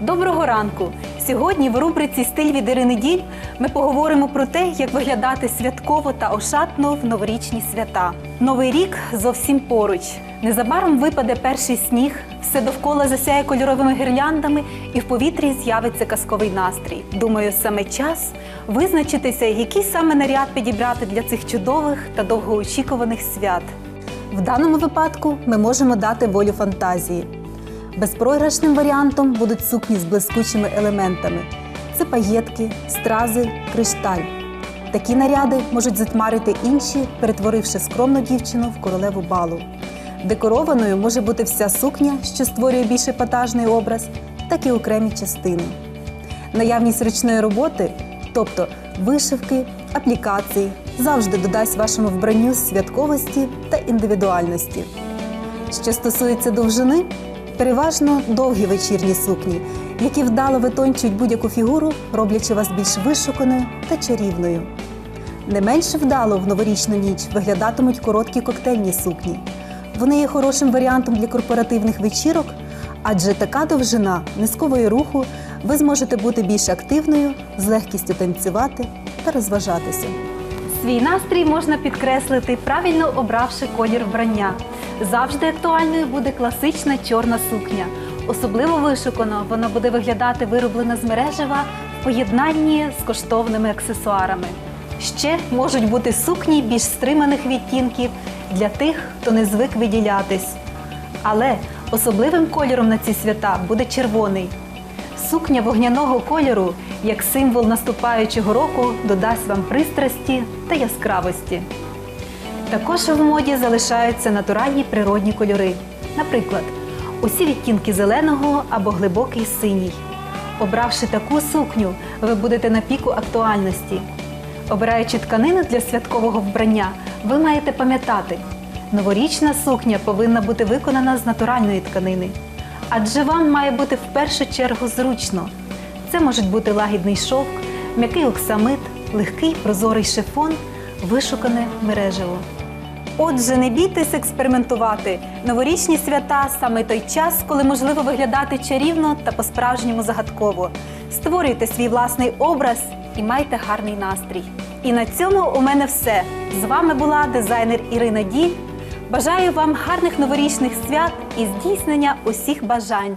Доброго ранку! Сьогодні в рубриці Стиль від Ірини Діль ми поговоримо про те, як виглядати святково та ошатно в новорічні свята. Новий рік зовсім поруч. Незабаром випаде перший сніг, все довкола засяє кольоровими гірляндами, і в повітрі з'явиться казковий настрій. Думаю, саме час визначитися, який саме наряд підібрати для цих чудових та довгоочікуваних свят. В даному випадку ми можемо дати волю фантазії. Безпрограшним варіантом будуть сукні з блискучими елементами. Це паєтки, стрази, кришталь. Такі наряди можуть затьмарити інші, перетворивши скромну дівчину в королеву балу. Декорованою може бути вся сукня, що створює більш епатажний образ, так і окремі частини. Наявність ручної роботи, тобто вишивки, аплікації, завжди додасть вашому вбранню святковості та індивідуальності. Що стосується довжини, переважно довгі вечірні сукні, які вдало витончують будь-яку фігуру, роблячи вас більш вишуканою та чарівною. Не менше вдало в новорічну ніч виглядатимуть короткі коктейльні сукні. Вони є хорошим варіантом для корпоративних вечірок, адже така довжина не сковує руху, ви зможете бути більш активною, з легкістю танцювати та розважатися. Свій настрій можна підкреслити, правильно обравши колір вбрання. Завжди актуальною буде класична чорна сукня. Особливо вишукано вона буде виглядати вироблена з мережева в поєднанні з коштовними аксесуарами. Ще можуть бути сукні більш стриманих відтінків для тих, хто не звик виділятись. Але особливим кольором на ці свята буде червоний. Сукня вогняного кольору, як символ наступаючого року, додасть вам пристрасті та яскравості. Також в моді залишаються натуральні природні кольори. Наприклад, усі відтінки зеленого або глибокий синій. Обравши таку сукню, ви будете на піку актуальності. Обираючи тканину для святкового вбрання, ви маєте пам'ятати, новорічна сукня повинна бути виконана з натуральної тканини. Адже вам має бути в першу чергу зручно. Це можуть бути лагідний шовк, м'який оксамит, легкий прозорий шифон, вишукане мережево. Отже, не бійтесь експериментувати. Новорічні свята саме той час, коли можливо виглядати чарівно та по-справжньому загадково. Створюйте свій власний образ і майте гарний настрій. І на цьому у мене все. З вами була дизайнер Ірина Діль. Бажаю вам гарних новорічних свят і здійснення усіх бажань.